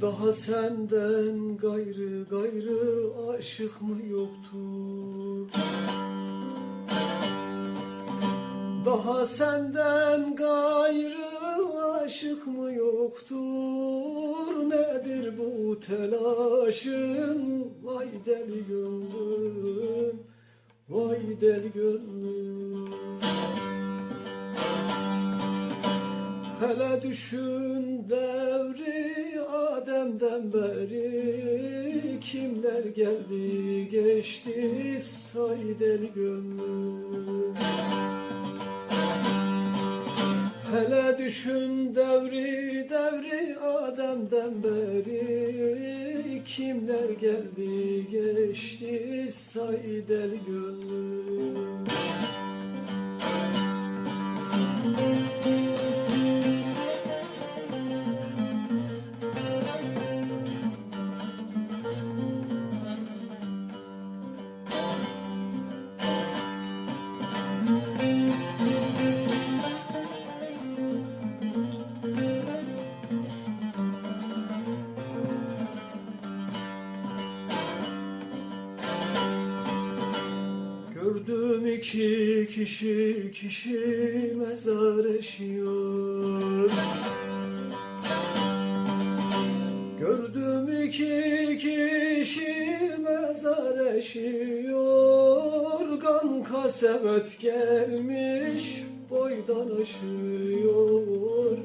Daha senden gayrı gayrı aşık mı yoktur? Daha senden gayrı aşık mı yoktur? Nedir bu telaşın? Vay deli gönlüm, vay deli gönlüm. Hele düşün devri Adem'den beri Kimler geldi geçti say deli gönlüm Hele düşün devri devri Adem'den beri Kimler geldi geçti say deli gönlüm İki kişi kişi mezar eşiyor Gördüm iki kişi mezar eşiyor Gam kasebet gelmiş boydan aşıyor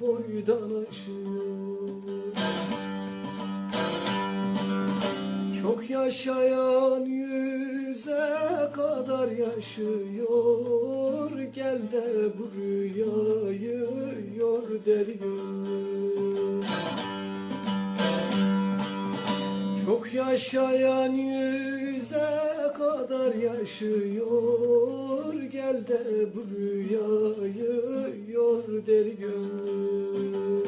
Boydan aşıyor. Çok yaşayan kadar yaşıyor. Gel de bu rüyayı yor deli gönlüm. Çok yaşayan yüze kadar yaşıyor. Gel de bu rüyayı yor deli gönlüm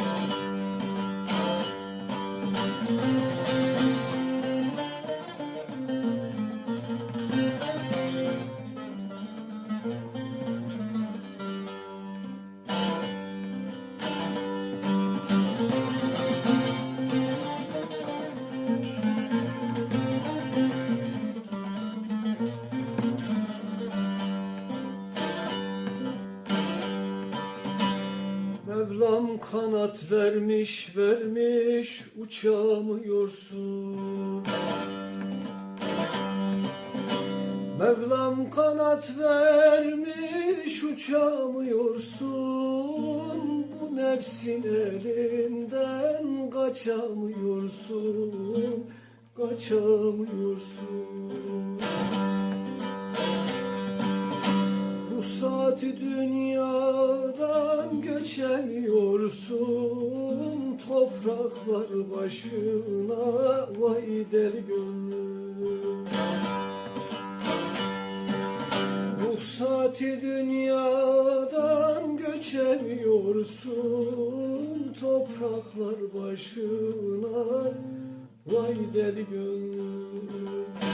Mevlam kanat vermiş vermiş uçamıyorsun. Mevlam kanat vermiş uçamıyorsun. Bu nefsin elinden kaçamıyorsun Kaçamıyorsun. Bu saati dünyadan göçemiyorsun Topraklar başına vay deli gönlüm. Bu saati dünyadan göçemiyorsun Topraklar başına vay deli gönlüm